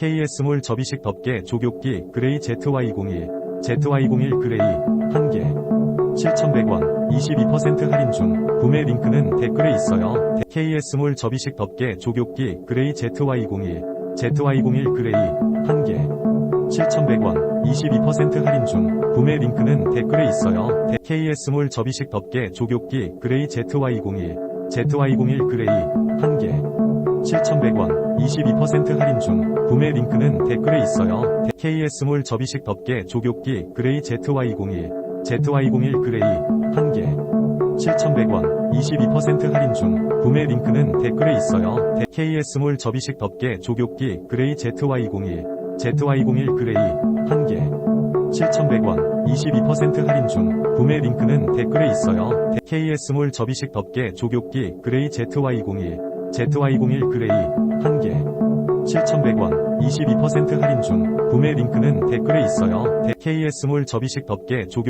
KS몰 접이식 덮개 조교기 그레이 ZY01 ZY01 그레이 1개 7,100원 22% 할인 중 구매 링크는 댓글에 있어요. KS몰 접이식 덮개 조교기 그레이 ZY01 ZY01 그레이 1개 7,100원 22% 할인 중 구매 링크는 댓글에 있어요. KS몰 접이식 덮개 조교기 그레이 ZY01 ZY01 그레이 1개 7,100원 22% 할인 중 구매 링크는 댓글에 있어요. KS몰 접이식 덮개 조교기 그레이 ZY01 ZY01 그레이 1개 7,100원 22% 할인 중 구매 링크는 댓글에 있어요. KS몰 접이식 덮개 조교기 그레이 ZY01 ZY01 그레이 1개 7,100원 22% 할인 중 구매 링크는 댓글에 있어요. KS몰 접이식 덮개 조교기 그레이 ZY01 ZY01 그레이 1개 7,100원 22% 할인 중 구매 링크는 댓글에 있어요. KS몰 접이식 덮개 조교